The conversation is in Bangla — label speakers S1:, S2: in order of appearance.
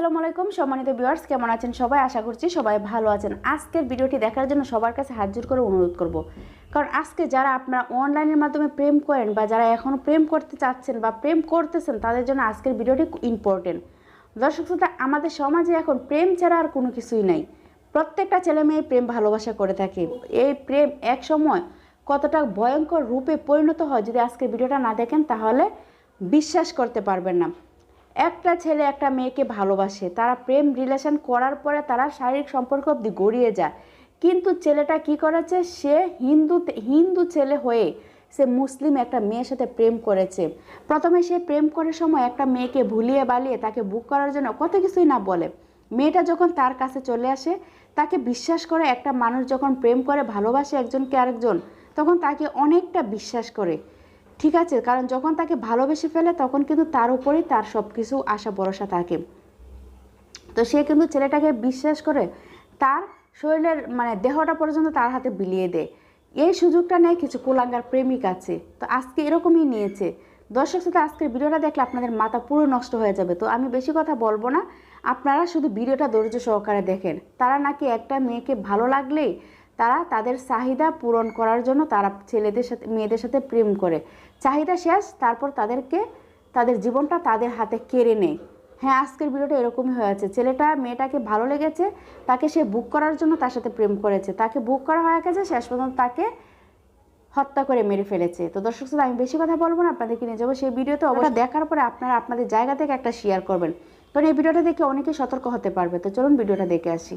S1: আসসালামু আলাইকুম, সম্মানিত ভিউয়ার্স, কেমন আছেন সবাই? আশা করছি সবাই ভালো আছেন। আজকের ভিডিওটি দেখার জন্য সবার কাছে হাত জোর করে অনুরোধ করব। কারণ আজকে যারা আপনারা অনলাইনের মাধ্যমে প্রেম করেন বা যারা এখনও প্রেম করতে চাচ্ছেন বা প্রেম করতেছেন, তাদের জন্য আজকের ভিডিওটি ইম্পর্টেন্ট দর্শক শ্রোতা, আমাদের সমাজে এখন প্রেম ছাড়া আর কোনো কিছুই নাই। প্রত্যেকটা ছেলে মেয়ে প্রেম ভালোবাসা করে থাকে। এই প্রেম এক সময় কতটা ভয়ঙ্কর রূপে পরিণত হয় যদি আজকের ভিডিওটা না দেখেন, তাহলে বিশ্বাস করতে পারবেন না। একটা ছেলে একটা মেয়েকে ভালোবাসে, তারা প্রেম রিলেশন করার পরে তারা শারীরিক সম্পর্ক অবধি গড়িয়ে যায়। কিন্তু ছেলেটা কি করেছে? সে হিন্দু হিন্দু ছেলে হয়ে সে মুসলিম একটা মেয়ের সাথে প্রেম করেছে। প্রথমে সে প্রেম করার সময় একটা মেয়েকে ভুলিয়ে বালিয়ে তাকে বুক করার জন্য কত কিছুই না বলে। মেয়েটা যখন তার কাছে চলে আসে, তাকে বিশ্বাস করে একটা মানুষ যখন প্রেম করে ভালোবাসে একজনকে আরেকজন, তখন তাকে অনেকটা বিশ্বাস করে। ঠিক আছে, কারণ যখন তাকে ভালোবেসে ফেলে তখন কিন্তু তার উপরেই তার সব কিছু আশা ভরসা থাকে। তো সে কিন্তু ছেলেটাকে বিশ্বাস করে তার শরীরের মানে দেহটা পর্যন্ত তার হাতে বিলিয়ে দেয়। এই সুযোগটা নেয় কিছু কুলাঙ্গার প্রেমিক আছে, তো আজকে এরকমই নিয়েছে। দর্শক সাথে আজকের ভিডিওটা দেখলে আপনাদের মাথা পুরো নষ্ট হয়ে যাবে। তো আমি বেশি কথা বলব না, আপনারা শুধু ভিডিওটা ধৈর্য সহকারে দেখেন। তারা নাকি একটা মেয়েকে ভালো লাগলেই তারা তাদের চাহিদা পূরণ করার জন্য তারা ছেলেদের সাথে মেয়েদের সাথে প্রেম করে। চাহিদা শেষ তারপর তাদেরকে তাদের জীবনটা তাদের হাতে কেড়ে নেয়। হ্যাঁ আজকের ভিডিওটা এরকমই হয়েছে ছেলেটা মেয়েটাকে ভালো লেগেছে তাকে সে বুক করার জন্য তার সাথে প্রেম করেছে। তাকে বুক করা হয়ে গেছে শেষ পর্যন্ত তাকে হত্যা করে মেরে ফেলেছে। তো দর্শক শ্রোতা আমি বেশি কথা বলব না আপনাদেরকে নিয়ে যাব। সেই ভিডিওতে অবশ্যই দেখার পরে আপনারা আপনাদের জায়গা থেকে একটা শেয়ার করবেন। কারণ এই ভিডিওটা দেখে অনেকে সতর্ক হতে পারবে। তো চলুন ভিডিওটা দেখে আসি।